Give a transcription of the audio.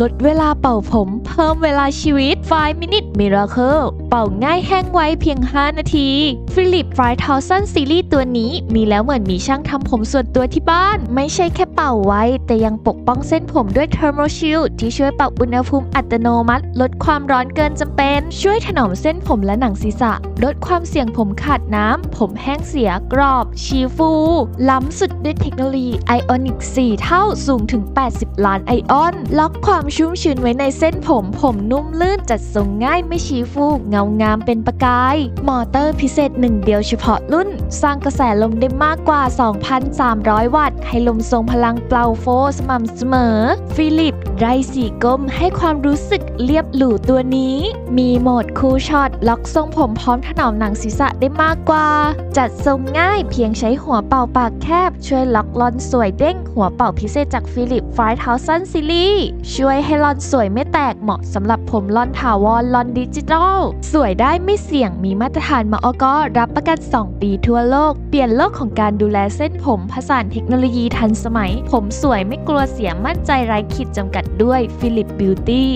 ลดเวลาเป่าผม เพิ่มเวลาชีวิต 5 minute miracle เป่าง่ายแห้งไวเพียง 5 นาที Philip 5000ซีรีส์ตัวนี้มีแล้วเหมือนมีช่างทำผมส่วนตัวที่บ้าน ไม่ใช่แค่เป่าไว้ แต่ยังปกป้องเส้นผมด้วย Thermo Shield ที่ช่วยปรับอุณหภูมิอัตโนมัติ ลดความร้อนเกินจำเป็น ช่วยถนอมเส้นผมและหนังศีรษะ ลดความเสี่ยงผมขาดน้ำ ผมแห้งเสียกรอบ ชีฟู ล้ำสุดด้วยเทคโนโลยี Ionic 4เท่าสูงถึง 80 ล้านไอออน ล็อกความความชุ่มชื้นไว้ในเส้นผม ผมนุ่มลื่นจัดทรงง่ายไม่ชีฟูเงางามเป็นประกาย มอเตอร์พิเศษหนึ่งเดียวเฉพาะรุ่น สร้างกระแสลมได้มากกว่า 2,300 วัตต์ ให้ลมทรงพลังเปล่าโฟสม่ำเสมอ ฟิลิปไรสีกลมให้ความรู้สึกเรียบหรูตัวนี้ มีโหมดคูลช็อตล็อกทรงผมพร้อมถนอมหนังศีรษะได้มากกว่า จัดทรงง่ายเพียงใช้หัวเป่าปากแคบ ช่วยล็อกลอนสวยเด้ง หัวเป่าพิเศษจากฟิลิป5000ซีรีส์ช่วยให้ลอนสวยไม่แตกเหมาะสำหรับผมลอนถาวรลอนดิจิทัล สวยได้ไม่เสี่ยงมีมาตรฐานมาอกรับประกัน 2 ปีทั่วโลก เปลี่ยนโลกของการดูแลเส้นผมผสานเทคโนโลยีทันสมัย ผมสวยไม่กลัวเสียมั่นใจไร้ขีดจำกัดด้วยฟิลิปบิวตี้